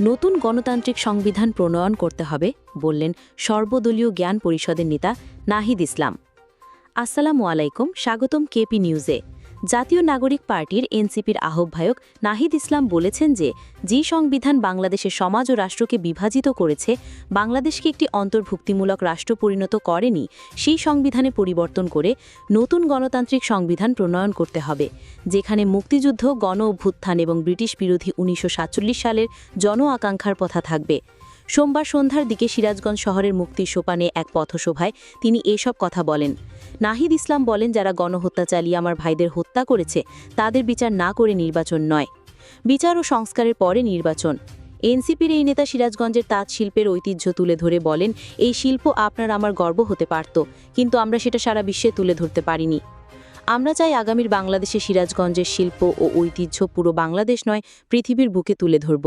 নতুন গণতান্ত্রিক সংবিধান প্রণয়ন করতে হবে, বললেন সর্বদলীয় জ্ঞান পরিষদের নেতা নাহিদ ইসলাম। আসসালামু আলাইকুম, স্বাগতম কেপি নিউজে। জাতীয় নাগরিক পার্টির এনসিপির আহ্বায়ক নাহিদ ইসলাম বলেছেন যে যে সংবিধান বাংলাদেশের সমাজ ও রাষ্ট্রকে বিভাজিত করেছে, বাংলাদেশকে একটি অন্তর্ভুক্তিমূলক রাষ্ট্র পরিণত করেনি, সেই সংবিধানে পরিবর্তন করে নতুন গণতান্ত্রিক সংবিধান প্রণয়ন করতে হবে, যেখানে মুক্তিযুদ্ধ গণ অভ্যুত্থান এবং ব্রিটিশ বিরোধী উনিশশো সাতচল্লিশ সালের জন আকাঙ্ক্ষার কথা থাকবে। সোমবার সন্ধ্যার দিকে সিরাজগঞ্জ শহরের মুক্তির সোপানে এক পথসভায় তিনি এসব কথা বলেন। নাহিদ ইসলাম বলেন, যারা গণহত্যা চালিয়ে আমার ভাইদের হত্যা করেছে, তাদের বিচার না করে নির্বাচন নয়। বিচার ও সংস্কারের পরে নির্বাচন। এনসিপির এই নেতা সিরাজগঞ্জের তাঁত শিল্পের ঐতিহ্য তুলে ধরে বলেন, এই শিল্প আপনার আমার গর্ব হতে পারত, কিন্তু আমরা সেটা সারা বিশ্বে তুলে ধরতে পারিনি। আমরা চাই আগামীর বাংলাদেশে সিরাজগঞ্জের শিল্প ও ঐতিহ্য পুরো বাংলাদেশ নয়, পৃথিবীর বুকে তুলে ধরব।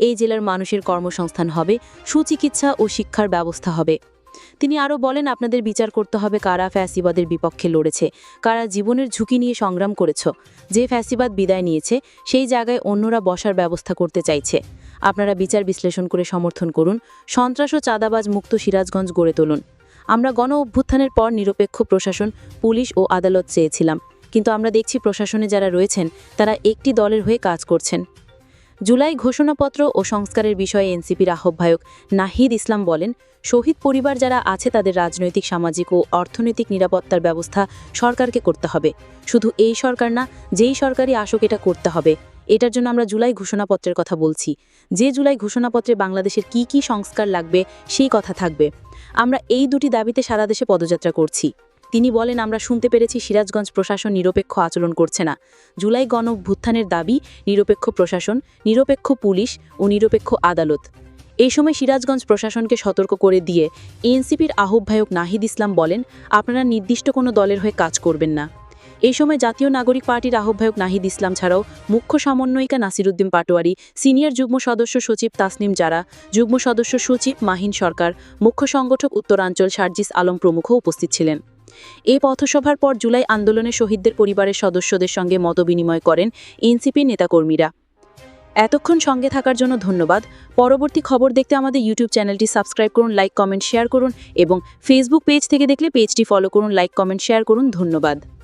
এই জেলার মানুষের কর্মসংস্থান হবে, সুচিকিৎসা ও শিক্ষার ব্যবস্থা হবে। তিনি আরও বলেন, আপনাদের বিচার করতে হবে কারা ফ্যাসিবাদের বিপক্ষে লড়েছে, কারা জীবনের ঝুঁকি নিয়ে সংগ্রাম করেছ। যে ফ্যাসিবাদ বিদায় নিয়েছে, সেই জায়গায় অন্যরা বসার ব্যবস্থা করতে চাইছে। আপনারা বিচার বিশ্লেষণ করে সমর্থন করুন, সন্ত্রাস ও চাঁদাবাজ মুক্ত সিরাজগঞ্জ গড়ে তুলুন। আমরা গণ অভ্যুত্থানের পর নিরপেক্ষ প্রশাসন, পুলিশ ও আদালত চেয়েছিলাম, কিন্তু আমরা দেখছি প্রশাসনে যারা রয়েছেন, তারা একটি দলের হয়ে কাজ করছেন। জুলাই ঘোষণাপত্র ও সংস্কারের বিষয়ে এনসিপির আহ্বায়ক নাহিদ ইসলাম বলেন, শহীদ পরিবার যারা আছে তাদের রাজনৈতিক, সামাজিক ও অর্থনৈতিক নিরাপত্তার ব্যবস্থা সরকারকে করতে হবে। শুধু এই সরকার না, যেই সরকারই আসুক এটা করতে হবে। এটার জন্য আমরা জুলাই ঘোষণাপত্রের কথা বলছি। যে জুলাই ঘোষণাপত্রে বাংলাদেশের কি কি সংস্কার লাগবে, সেই কথা থাকবে। আমরা এই দুটি দাবিতে সারা দেশে পদযাত্রা করছি। তিনি বলেন, আমরা শুনতে পেরেছি সিরাজগঞ্জ প্রশাসন নিরপেক্ষ আচরণ করছে না। জুলাই গণ অভ্যুত্থানের দাবি, নিরপেক্ষ প্রশাসন, নিরপেক্ষ পুলিশ ও নিরপেক্ষ আদালত। এই সময় সিরাজগঞ্জ প্রশাসনকে সতর্ক করে দিয়ে এনসিপির আহ্বায়ক নাহিদ ইসলাম বলেন, আপনারা নির্দিষ্ট কোনো দলের হয়ে কাজ করবেন না। এই সময় জাতীয় নাগরিক পার্টির আহ্বায়ক নাহিদ ইসলাম ছাড়াও মুখ্য সমন্বয়িকা নাসিরুদ্দিন পাটোয়ারি, সিনিয়র যুগ্ম সদস্য সচিব তাসনিম জারা, যুগ্ম সদস্য সচিব মাহিন সরকার, মুখ্য সংগঠক উত্তরাঞ্চল সার্জিস আলম প্রমুখ উপস্থিত ছিলেন। এই পথসভার পর জুলাই আন্দোলনে শহীদদের পরিবারের সদস্যদের সঙ্গে মতবিনিময় করেন এনসিপি নেতাকর্মীরা। এতক্ষণ সঙ্গে থাকার জন্য ধন্যবাদ। পরবর্তী খবর দেখতে আমাদের ইউটিউব চ্যানেলটি সাবস্ক্রাইব করুন, লাইক, কমেন্ট, শেয়ার করুন এবং ফেসবুক পেজ থেকে দেখলে পেজটি ফলো করুন, লাইক, কমেন্ট, শেয়ার করুন। ধন্যবাদ।